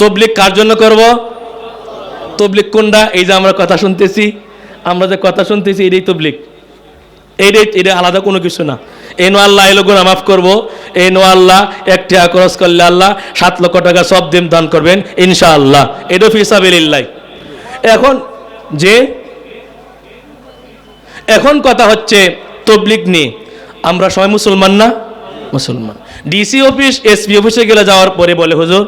তবলিক কার জন্য করব? তবলিক কোনটা? এই যে আমরা কথা শুনতেছি, আমরা যে কথা শুনতেছি, এটাই তবলিক এইটাই এটা আলাদা কোনো কিছু না। এই নো আল্লাহ এলো গুণা মাফ করব। এই নো আল্লাহ একটি আকরস করলে আল্লাহ সাত লক্ষ টাকা সব দিন দান করবেন, ইনশাআল্লাহ। এটা ফিসাবিল্লাই এখন যে, এখন কথা হচ্ছে তবলিক নিয়ে। আমরা সবাই মুসলমান না? মুসলমান। ডিসি অফিস এসপি অফিসে গেলে যাওয়ার পরে বলে, হুজুর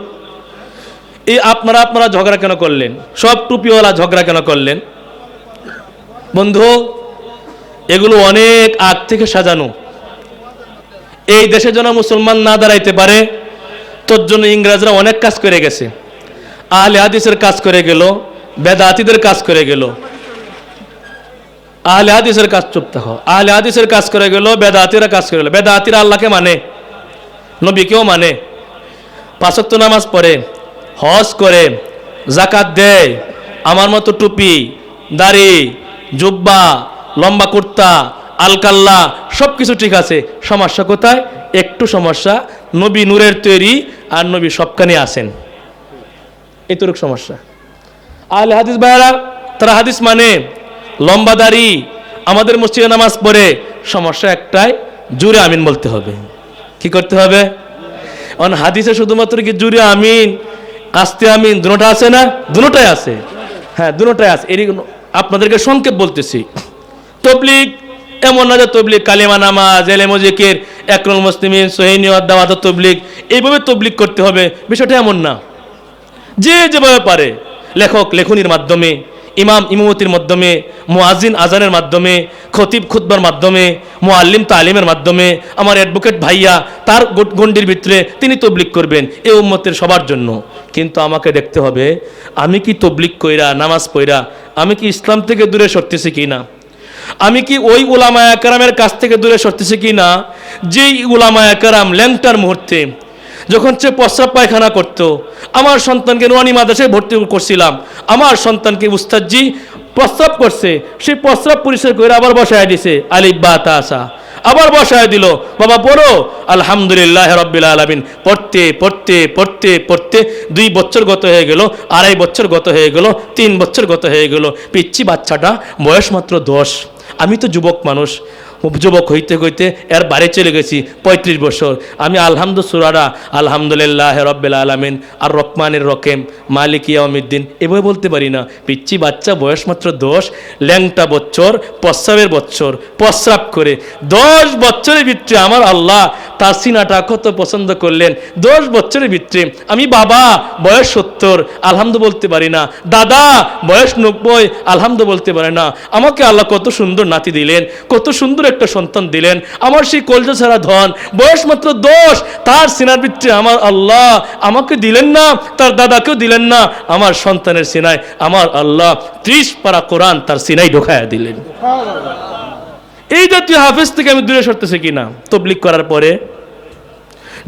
এই আপনারা আপনারা ঝগড়া কেন করলেন? সব টুপিওয়ালা ঝগড়া কেন করলেন? বন্ধু, এগুলো অনেক আগ থেকে সাজানো। এই দেশে যেন মুসলমান না দাঁড়াইতে পারে, তোর জন্য ইংরেজরা অনেক কাজ করে গেছে। আহলে হাদিসের কাজ করে গেল, বেদাতিদের কাজ করে গেল। আহলে হাদিসের কাজ চুপ থাকো। আহলে হাদিসের কাজ করে গেল, বেদাতিরা কাজ করে গেল। বেদাতিরা আল্লাহকে মানে নবীকেও মানে। পাঁচক্ত নামাজ পড়ে হজ করে জাকাত দেয়। আমার মতো টুপি, দাড়ি, জুব্বা, লম্বা কুর্তা, আলকাল্লা সব কিছু ঠিক আছে। সমস্যা কোথায়? একটু সমস্যা, নবী নূরের তৈরি আর নবী সবখানে আসেন এতটুক সমস্যা। আহলে হাদিস ভাইয়ারা, তারা হাদিস মানে লম্বা দাড়ি, আমাদের মসজিদে নামাজ পড়ে, সমস্যা একটাই, জুড়ে আমিন বলতে হবে। কি করতে হবে? অন হাদিসে শুধুমাত্র কি জুড়ে আমিন আস্তে আমিন, দুটা আছে না? দুটাই আছে। হ্যাঁ দুটাই আছে। এর আপনাদেরকে সংক্ষেপ বলতেছি। তবলিক এমন না যে তবলিগ কালিমা নামাজ এলেমজিকের একরুল মুসলিমিন সোহিনী দাওয়াত তবলিক এইভাবে তবলিক করতে হবে। বিষয়টা এমন না। যে যেভাবে পারে, লেখক, লেখনির মাধ্যমে। ইমাম ইমামতির মাধ্যমে মুয়াজিন আজানের মাধ্যমে, খতিব খুতবার মাধ্যমে, মুআল্লিম তালিমের মাধ্যমে, আমার অ্যাডভোকেট ভাইয়া তার গণ্ডির ভিতরে তিনি তবলিক করবেন এ উম্মতের সবার জন্য। কিন্তু আমাকে দেখতে হবে, আমি কি তবলিক কইরা, নামাজ পইরা, আমি কি ইসলাম থেকে দূরে সরতেছি কি না আমি কি ওই উলামায়া কারামের কাছ থেকে দূরে সরতেছি কি না যেই উলামায়া কারাম ল্যাংটার মুহূর্তে যখন সে প্রস্রাব পায়খানা করতো, আমার সন্তানকে নোয়ানি মাদ্রাসায় ভর্তি করছিলাম। আমার সন্তানকে উস্তাদজি প্রস্রাব করছে, সেই প্রস্রাব পরিষ্কার করে আবার বসায় দিছে, আলিফ বা তাসা আবার বসায় দিল, বাবা, পড়ো। আলহামদুলিল্লাহ রব্বিল আলমিন। পড়তে পড়তে পড়তে পড়তে দুই বছর গত হয়ে গেল, আড়াই বছর গত হয়ে গেল, তিন বছর গত হয়ে গেল। পিচ্ছি বাচ্চাটা বয়স মাত্র দশ। আমি তো যুবক মানুষ। যুবক হইতে হইতে এর বাড়ি চলে গেছি পঁয়ত্রিশ বছর। আমি আলহামদু সুরারা, আলহামদুলিল্লাহ রব্বিল আলমিন, আর রকমানের রকেম মালিক ইয়ামিদ্দিন এভাবে বলতে পারি না। পিচ্ছি বাচ্চা বয়স মাত্র দশ, ল্যাংটা বছর, প্রস্রাবের বছর, প্রস্রাব করে দশ বছরের ভিতরে আমার আল্লাহ তার সিনাটা কত পছন্দ করলেন। দশ বছরের ভিতরে আমি বাবা, বয়স সত্তর, আলহামদু বলতে পারি না। দাদা, বয়স নব্বই, আলহামদু বলতে পারে না। আমাকে আল্লাহ কত সুন্দর নাতি দিলেন, কত সুন্দর একটা সন্তান দিলেন। আমার সেই কলজা ছাড়া ধন, বয়স মাত্র দশ, তার সিনার ভিতরে আমার আল্লাহ আমাকে দিলেন না, তার দাদাকেও দিলেন না, আমার সন্তানের সিনায় আমার আল্লাহ ত্রিশ পারা কোরআন তার সিনাই ঢোকায়া দিলেন। এই জাতীয় হাফেজ থেকে আমি দূরে সরতেছি কিনা তবলিক করার পরে?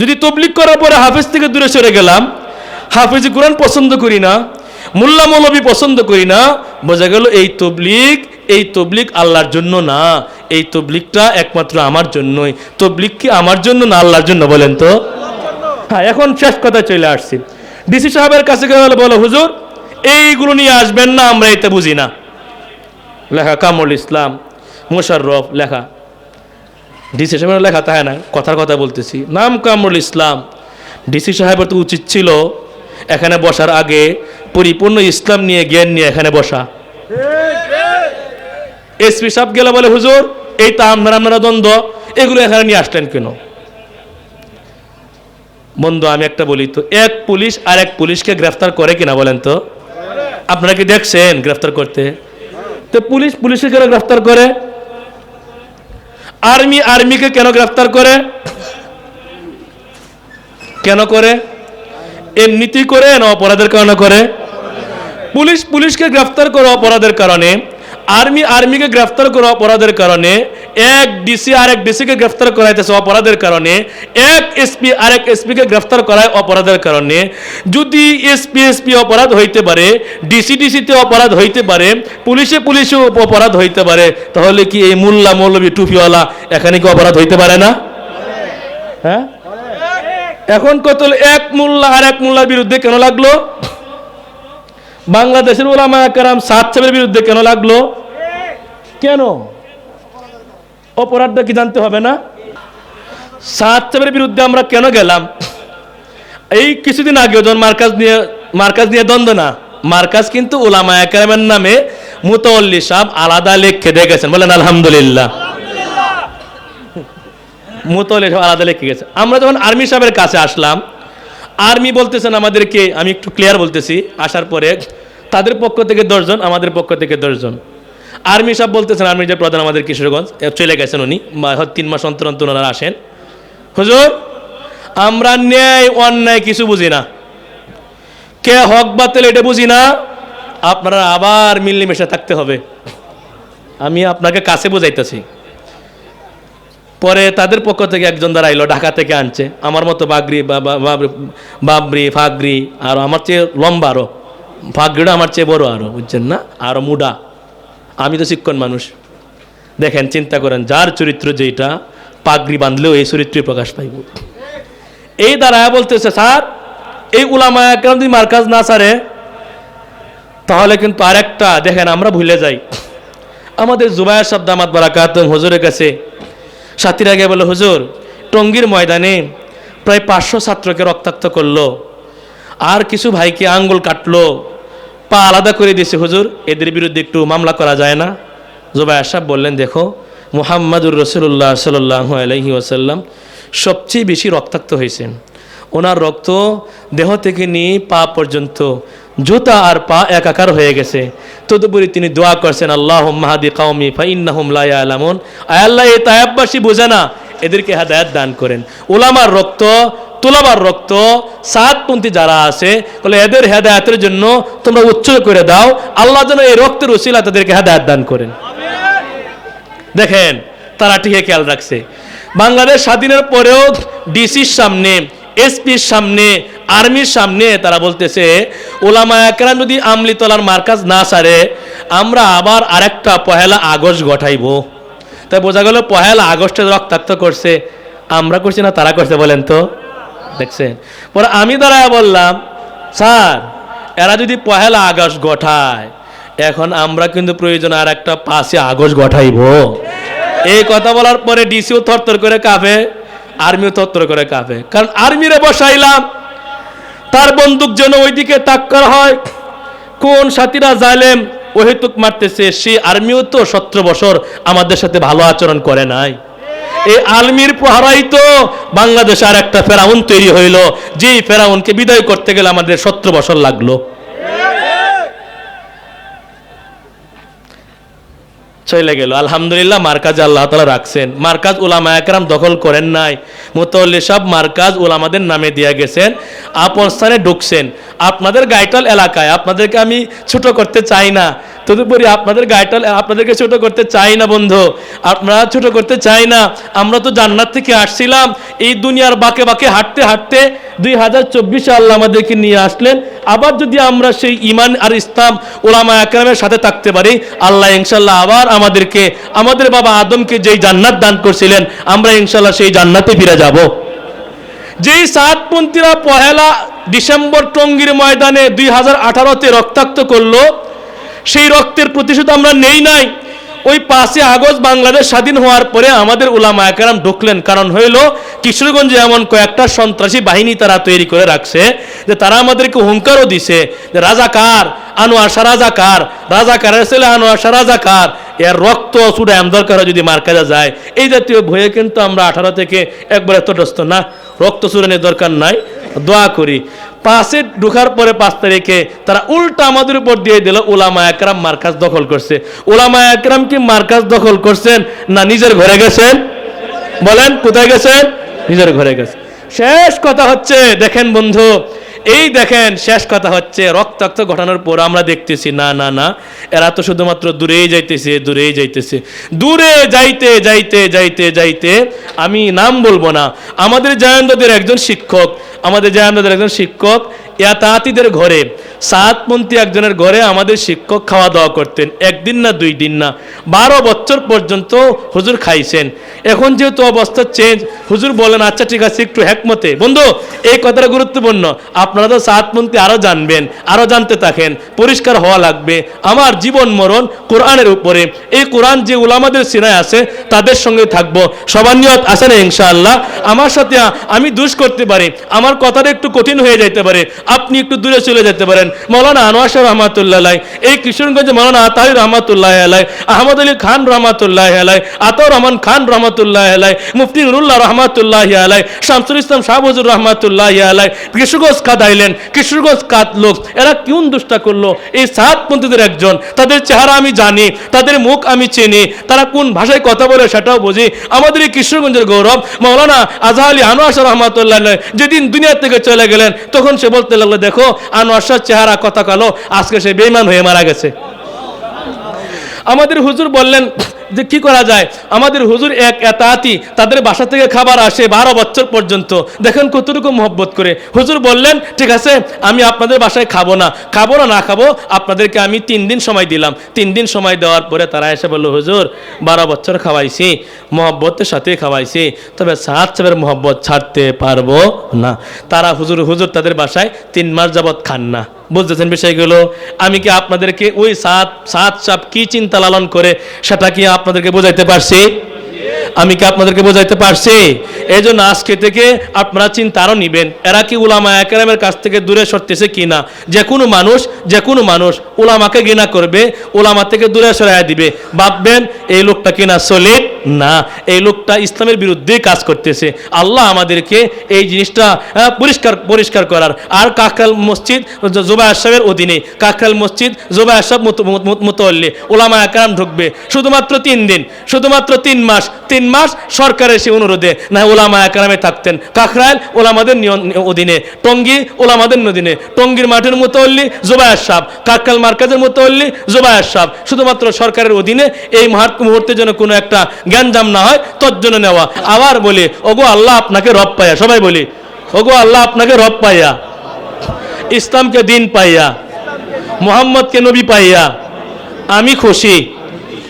যদি তবলিক করার পরে হাফেজ থেকে দূরে সরে গেলাম, হাফেজি কোরআন পছন্দ করি না মোল্লা মৌলবী পছন্দ করি না বোঝা গেল এই তবলিক এই তবলিক আল্লাহর জন্য না। এই তবলিকটা একমাত্র আমার জন্যই। তবলিক কি আমার জন্য না আল্লাহর জন্য বলেন তো? হ্যাঁ এখন শেষ কথা চলে আসছি। ডিসি সাহেবের কাছে গেলে বলে, হুজুর এইগুলো নিয়ে আসবেন না আমরা এটা বুঝি না। লেখা কামরুল ইসলাম মোশাররফ লেখা। ডিসি সাহেবের লেখা তাই না কথার কথা বলতেছি। নাম কামরুল ইসলাম। ডিসি সাহেবের তো উচিত ছিল এখানে বসার আগে পরিপূর্ণ ইসলাম নিয়ে, জ্ঞান নিয়ে এখানে বসা। এসপি সাহেব গেলে বলে, হুজুর, এই তা আপনারা আপনারা দ্বন্দ্ব, এগুলো এখানে নিয়ে আসলেন কেন? বন্ধু, আমি একটা বলি তো, এক পুলিশ আর এক পুলিশকে গ্রেফতার করে কিনা বলেন তো? আপনারা কি দেখছেন গ্রেফতার করতে? তো পুলিশ পুলিশকে কেন গ্রেফতার করে? আর্মি আর্মিকে কেন গ্রেফতার করে? কেন করে? এমনিতেই করে, না অপরাধের কারণে করে? পুলিশ, পুলিশকে গ্রেফতার করে অপরাধের কারণে, আর্মি, আর্মিকে গ্রেফতার করে অপরাধের কারণে, এক ডিসি আর এক ডিসিকে গ্রেফতার করাইতেছে অপরাধের কারণে, এক এসপি আর এক এসপিকে গ্রেফতার করায় অপরাধের কারণে। যদি এসপি এসপি অপরাধ হইতে পারে, ডিসি, ডিসিতে অপরাধ হইতে পারে, পুলিশে পুলিশে অপরাধ হইতে পারে, তাহলে কি এই মোল্লা মৌলবী টুপিওয়ালা এখানে কি অপরাধ হইতে পারে না? হ্যাঁ? এখন কত এক মোল্লা আর এক মোল্লার বিরুদ্ধে কেন লাগল? বাংলাদেশের ওলামা একরাম সাত সাহেবের বিরুদ্ধে কেন লাগল? কেন? অপরাধটা কি জানতে হবে না? সাত সাহেবের বিরুদ্ধে আমরা কেন গেলাম? এই কিছুদিন আগে যখন মার্কাজ নিয়ে মার্কাজ নিয়ে দ্বন্দ্ব না। মার্কাজ কিন্তু ওলামা একরামের নামে মুতল্লি সাহেব আলাদা লেখে দিয়ে গেছেন। বলেন, আলহামদুলিল্লাহ। মুতল্লি সাহেব আলাদা লেখে গেছে। আমরা যখন আর্মি সাহেবের কাছে আসলাম, আর্মি বলতেছেন আমাদেরকে, আমি একটু ক্লিয়ার বলতেছি, আসার পরে তাদের পক্ষ থেকে দশজন আমাদের পক্ষ থেকে দশজন আর্মি সাহেব বলতেছেন আর্মির যে প্রধান আমাদের কিশোরগঞ্জ চলে গেছেন উনি তিন মাস অন্তর অন্তর ওনারা আসেন। হুজুর, আমরা ন্যায় অন্যায় কিছু বুঝি না। কে হক বাতিল এটা বুঝি না। আপনারা আবার মিলেমিশে থাকতে হবে। আমি আপনাকে কাছে বুঝাইতেছি। পরে তাদের পক্ষ থেকে একজন এলো ঢাকা থেকে আনছে। আমার মতো বাগরি বাবরি, ফাগরি, আর আমার চেয়ে লম্বা আরও। ফাগরিটা আমার চেয়ে বড় আরও, বুঝছেন না? আরও মুডা। আমি তো শিক্ষণ মানুষ। দেখেন, চিন্তা করেন, যার চরিত্র যেটা পাগড়ি বাঁধলেও এই চরিত্রই প্রকাশ পাইব। এই দ্বারা বলতেছে, স্যার, এই উলামা যদি মার্কাজ না সারে, তাহলে কিন্তু আরেকটা, দেখেন, আমরা ভুলে যাই। আমাদের জুবায়ের শব্দ আমাদ বারাকাত হুজুরের কাছে সাথীরা গিয়ে বলে, হুজুর, টঙ্গীর ময়দানে প্রায় পাঁচশো ছাত্রকে রক্তাক্ত করল। আর কিছু ভাইকে আঙ্গুল কাটলো। পা আলাদা করে দিয়েছে, হুজুর, এদের বিরুদ্ধে একটু মামলা করা যায় না। জুবায়ের সাহেব বললেন, দেখো, মুহাম্মাদুর রসুল্লাহ সাল্লাহ আলহি ওসাল্লাম সবচেয়ে বেশি রক্তাক্ত হয়েছেন। ওনার রক্ত দেহ থেকে নিয়ে পা পর্যন্ত জুতা আর পা একাকার হয়ে গেছে। তদুপরি তিনি দোয়া করছেন আল্লাহ মাহাদি কাউমি ফাইন্নাহুম লা ইয়ালামুন। আয় আল্লাহ এই তায়াববাসী বোঝে না, এদেরকে হেদায়াত দান করেন। ওলামার রক্ত, তুলাবার রক্ত, সাতপন্থী যারা আছে, বলে, এদের হেদায়াতের জন্য তোমরা উচ্চ করে দাও, আল্লাহ যেন এই রক্তের উসিলা তাদেরকে হেদায়াত দান করেন। দেখেন, তারা ঠিকই খেয়াল রাখছে। বাংলাদেশ স্বাধীনের পরেও ডিসির সামনে, এসপির সামনে আর্মির সামনে তারা বলতেছে ওলামা একরাম যদি আমলি তলার মার্কাজ না সারে, আমরা আবার আরেকটা পহেলা আগস্ট গঠাইব। তাই বোঝা গেল পহেলা আগস্টে রক্তাক্ত করছে। আমরা করছি না তারা করছে বলেন তো? দেখছেন? পরে আমি দাঁড়ায় বললাম, স্যার, এরা যদি পহেলা আগস্ট গঠায়, এখন আমরা কিন্তু প্রয়োজন আর একটা পাঁচে আগস্ট গঠাইব। এই কথা বলার পরে ডিসিও থরথর করে কাঁপে, আর্মিও থরথর করে কাঁপে। কারণ আর্মিরে বসাইলাম তার বন্দুক যেন ওইদিকে তাক করা হয়। কোন সাথীরা জালেম ওহেতুক মারতেছে। সে আর্মিও তো সতেরো বছর আমাদের সাথে ভালো আচরণ করে নাই। এই আলমির প্রহারাই তো বাংলাদেশে আর একটা ফেরাউন তৈরি হইল। যেই ফেরাউনকে বিদায় করতে গেলে আমাদের সতেরো বছর লাগল। চলে গেল। আলহামদুলিল্লাহ মার্কাজ আল্লাহ তালা রাখছেন। মার্কাজ উলামা একরাম দখল করেন নাই। মোতল্লি সব মার্কাজ উলামাদের নামে দিয়ে গেছেন। আপন স্থানে ঢুকছেন। আপনাদের গাইটাল এলাকায় আপনাদেরকে আমি ছোট করতে চাই না। তদুপরি আপনাদের গাইটাল আপনাদেরকে ছোট করতে চাই না বন্ধু। আপনারা ছোট করতে চাই না। আমরা তো জান্নাত থেকে আসছিলাম। এই দুনিয়ার বাকে বাকে হাঁটতে হাঁটতে দুই হাজার চব্বিশে আল্লাহ আমাদেরকে নিয়ে আসলেন। আবার যদি আমরা সেই ইমান আর ইসলাম ওলামা একরামের সাথে থাকতে পারি, আল্লাহ ইনশাল্লাহ আবার আমাদেরকে, আমাদের বাবা আদমকে যেই জান্নাত দান করছিলেন, আমরা ইনশাল্লাহ সেই জান্নাতে ফিরে যাব। যেই সাতপন্থীরা পহেলা ডিসেম্বর টঙ্গীর ময়দানে দুই হাজার আঠারোতে রক্তাক্ত করল সেই রক্তের প্রতিশোধ আমরা নেই নাই। ওই পাঁচই আগস্ট বাংলাদেশ স্বাধীন হওয়ার পরে আমাদের উলামা একরাম ঢুকলেন। কারণ হইল, কিশোরগঞ্জে এমন কয়েকটা সন্ত্রাসী বাহিনী তারা তৈরি করে রাখছে যে তারা আমাদেরকে হুঙ্কারও দিছে যে রাজাকার আনোয়ার শাহ রাজাকার রাজাকারের ছেলে আনোয়ার শাহ রাজাকার এর রক্ত এম দরকার যদি মার কাজা যায়। এই জাতীয় ভয়ে কিন্তু আমরা আঠারো থেকে একবারে তটস্থ না। রক্ত সুরানের দরকার নাই। দোয়া করি। পাঁচে ঢুকার পরে পাঁচ তারিখে তারা উল্টা আমাদের উপর দিয়ে দিল ওলামা একরাম মার্কাজ দখল করছে। ওলামা একরাম কি মার্কাজ দখল করছেন না নিজের ঘরে গেছেন? বলেন, কোথায় গেছেন? নিজের ঘরে গেছে শেষ কথা হচ্ছে, দেখেন বন্ধু এই দেখেন, শেষ কথা হচ্ছে, রক্তাক্ত ঘটানোর পর আমরা দেখতেছি, না না না, এরা তো শুধুমাত্র দূরেই যাইতেছে দূরেই যাইতেছে। দূরে যাইতে যাইতে যাইতে যাইতে আমি নাম বলব না। আমাদের জয়ন্তদের একজন শিক্ষক, আমাদের জয়ন্তদের একজন শিক্ষক ইয়াতাতিদের ঘরে সাতপন্থী একজনের ঘরে আমাদের শিক্ষক খাওয়া দাওয়া করতেন। একদিন না দুই দিন না। বারো বছর পর্যন্ত হুজুর খাইছেন। এখন যেহেতু অবস্থা চেঞ্জ হুজুর বলেন আচ্ছা ঠিক আছে, একটু হ্যাকমতে বন্ধু, এই কথাটা গুরুত্বপূর্ণ। আপনারা তো সাতপন্থী আরও জানবেন আরও জানতে থাকেন, পরিষ্কার হওয়া লাগবে। আমার জীবন মরণ কোরআনের উপরে। এই কোরআন যে উলামাদের সিনায় আছে, তাদের সঙ্গে থাকব। সবার নিয়ত আছে না, ইনশাআল্লাহ? আমার সাথে আমি দুষ করতে পারি। আমার কথাটা একটু কঠিন হয়ে যাইতে পারে। আপনি একটু দূরে চলে যেতে পারেন। মৌলানা আনোয়ার রহমাতুল্লাহ এই কিশোরগঞ্জে মৌলানা আতাহির রহমাতুল্লাহ আলাই আহমদ আলী খান রহমাতুল্লাহ আলাই আতাউর রহমান খান রহমাতুল্লাহ আলাই মুফতি নুরুল্লাহ রহমাতুল্লাহ আলাই শামসুল ইসলাম শাহ হজুর রহমাতুল্লাহ আলাই কিশোরগঞ্জ কাদাইলেন কিশোরগঞ্জ কাত লোক, এরা কোন দুষ্টা করল? এই সাতপন্থীদের একজন, তাদের চেহারা আমি জানি, তাদের মুখ আমি চিনি, তারা কোন ভাষায় কথা বলে সেটাও বুঝি। আমাদের এই কিশোরগঞ্জের গৌরব, মৌলানা আজহা আলী আনোয়ার রহমাতুল্লাহ যেদিন দুনিয়া থেকে চলে গেলেন, তখন সে বলতে লাগল দেখো আনোয়ার চেহারা কথা কালো, আজকে সে বেইমান হয়ে মারা গেছে। আমাদের হুজুর বললেন যে কি করা যায়? আমাদের হুজুর এক এতাতি, তাদের বাসা থেকে খাবার আসে বারো বছর পর্যন্ত। দেখেন কতটুকু মহব্বত করে। হুজুর বললেন, ঠিক আছে, আমি আপনাদের বাসায় খাব না। খাব না না খাব, আপনাদেরকে আমি তিন দিন সময় দিলাম। তিন দিন সময় দেওয়ার পরে তারা এসে বলল, হুজুর, বারো বছর খাওয়াইছি, মহব্বতের সাথে খাওয়াইছি, তবে সাত সাহেবের মহব্বত ছাড়তে পারব না। তারা হুজুর হুজুর তাদের বাসায় তিন মাস যাবৎ খান না। বুঝতেছেন বিষয়গুলো? আমি কি আপনাদেরকে ওই সাত সাত সাপ কি চিন্তা লালন করে সেটা কি আপনাদেরকে বোঝাইতে পারছি? আমি কি আপনাদেরকে বোঝাইতে পারছি? এই জন্য আজকে থেকে আপনারা চিন্তা আরও নিবেন, এরা কি উলামা একরামের কাছ থেকে দূরে সরতেছে কি না যে কোনো মানুষ, যে কোনো মানুষ উলামাকে ঘৃণা করবে, উলামা থেকে দূরে সরাইয়া দিবে। ভাববেন, এই লোকটা কিনা সলিড না, এই লোকটা ইসলামের বিরুদ্ধে কাজ করতেছে। আল্লাহ আমাদেরকে এই জিনিসটা পরিষ্কার পরিষ্কার করার। আর কাকরাল মসজিদ জোবা আশাবের অধীনে, কাকরাল মসজিদ জোবা আশাব মুতল্লি ওলামা একরাম ঢুকবে। শুধুমাত্র তিন দিন, শুধুমাত্র তিন মাস তিন মাস সরকারের সে অনুরোধে না ওলামা একরামে থাকতেন। কাকরাইল ওলামাদের অধীনে, টঙ্গী ওলামাদের অধীনে, টঙ্গীর মাঠের মুতল্লি জোবায়ার সাহ কাকরাল মার্কাজের মুতল্লি জোবায়ার সাহ শুধুমাত্র সরকারের অধীনে এই মুহার- মুহূর্তে যেন কোনো একটা জ্ঞানজাম না হয়, তোর জন্য নেওয়া। আবার বলি, ওগো আল্লাহ আপনাকে রব পাইয়া। সবাই বলি, ওগো আল্লাহ আপনাকে রব পাইয়া। ইসলামকে দিন পাইয়া, মোহাম্মদকে নবী পাইয়া, আমি খুশি।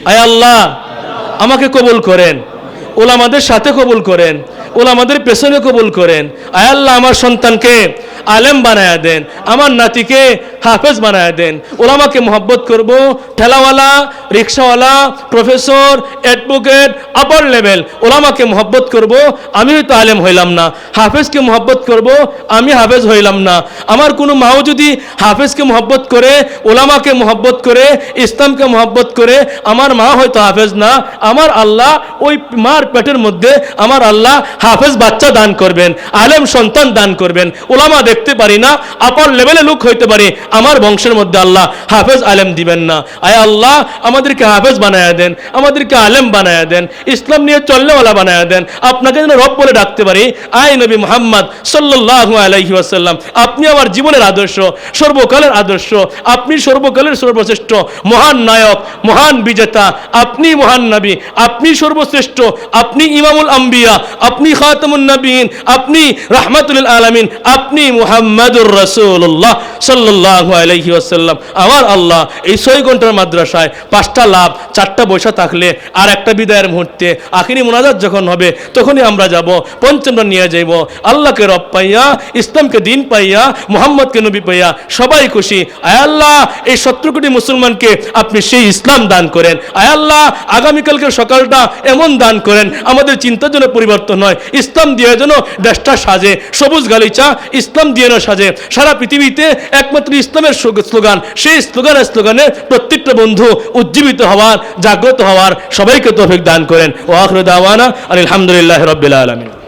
আয় আল্লাহ, আমাকে কবুল করেন। ওলামাদের সাথে কবুল করেন। ওলামাদের পেছনে কবুল করেন। আয় আল্লাহ, আমার সন্তানকে আলেম বানায়া দেন, আমার নাতিকে হাফেজ বানায়া দেন। ওলামাকে মহব্বত করব, ঠেলাওয়ালা, রিক্সাওয়ালা, প্রফেসর, অ্যাডভোকেট আপার লেভেল ওলামাকে মহব্বত করব আমি হয়তো আলেম হইলাম না। হাফেজকে মহব্বত করব, আমি হাফেজ হইলাম না। আমার কোনো মাও যদি হাফেজকে মহব্বত করে, ওলামাকে মহব্বত করে, ইসলামকে মহব্বত করে, আমার মা হয়তো হাফেজ না, আমার আল্লাহ ওই মার পেটের মধ্যে আমার আল্লাহ হাফেজ বাচ্চা দান করবেন, আলেম সন্তান দান করবেন ওলামা দেখতে পারি না আপার লেভেলে লোক হইতে পারি। আমার বংশের মধ্যে আল্লাহ হাফেজ আলেম দিবেন না। আয় আল্লাহ, আমাদেরকে হাফেজ বানায়া দেন, আমাদেরকে আলেম বানায়া দেন, ইসলাম নিয়ে চললেওয়ালা বানায়া দেন। আপনাকে যেন রব বলে ডাকতে পারি, আয় নবী মোহাম্মদ সাল্লাল্লাহু আলাইহি ওয়াসাল্লাম, আপনি আমার জীবনের আদর্শ, সর্বকালের আদর্শ, আপনি সর্বকালের সর্বশ্রেষ্ঠ, মহান নায়ক, মহান বিজেতা, আপনি মহান নবী, আপনি সর্বশ্রেষ্ঠ, আপনি ইমামুল আম্বিয়া, আপনি খাতামুন নবীন, আপনি রাহমাতুল আলমিন, আপনি মুহাম্মাদুর রাসূলুল্লাহ সাল্লাল্লাহু আলাইহি ওয়াসাল্লাম। আমার আল্লাহ এই ছয় ঘণ্টার মাদ্রাসায় পাঁচটা লাভ, চারটা বৈশা থাকলে আর একটা বিদায়ের মুহূর্তে আখিরি মোনাজাত যখন হবে, তখনই আমরা যাব পঞ্চমটা নিয়ে যাইব। আল্লাহকে রব পাইয়া, ইসলামকে দিন পাইয়া, মোহাম্মদকে নবী পাইয়া, সবাই খুশি। আয় আল্লাহ, এই সত্তর কোটি মুসলমানকে আপনি সেই ইসলাম দান করেন। আয় আল্লাহ, আগামীকালকে সকালটা এমন দান করেন, আমাদের চিন্তার জন্য পরিবর্তন হয়। ইসলাম দিয়ে যেন দেশটা সাজে, সবুজ গালিচা, ইসলাম দিয়ে সাজে। সারা পৃথিবীতে একমাত্র ইসলামের স্লোগান, সেই স্লোগানের স্লোগানে প্রত্যেকটা বন্ধু উজ্জীবিত হওয়ার, জাগ্রত হওয়ার সবাইকে তৌফিক দান করেন। ও আখরুদ্দাওয়ানা আলহামদুলিল্লাহ রবিল্লা আলমিন।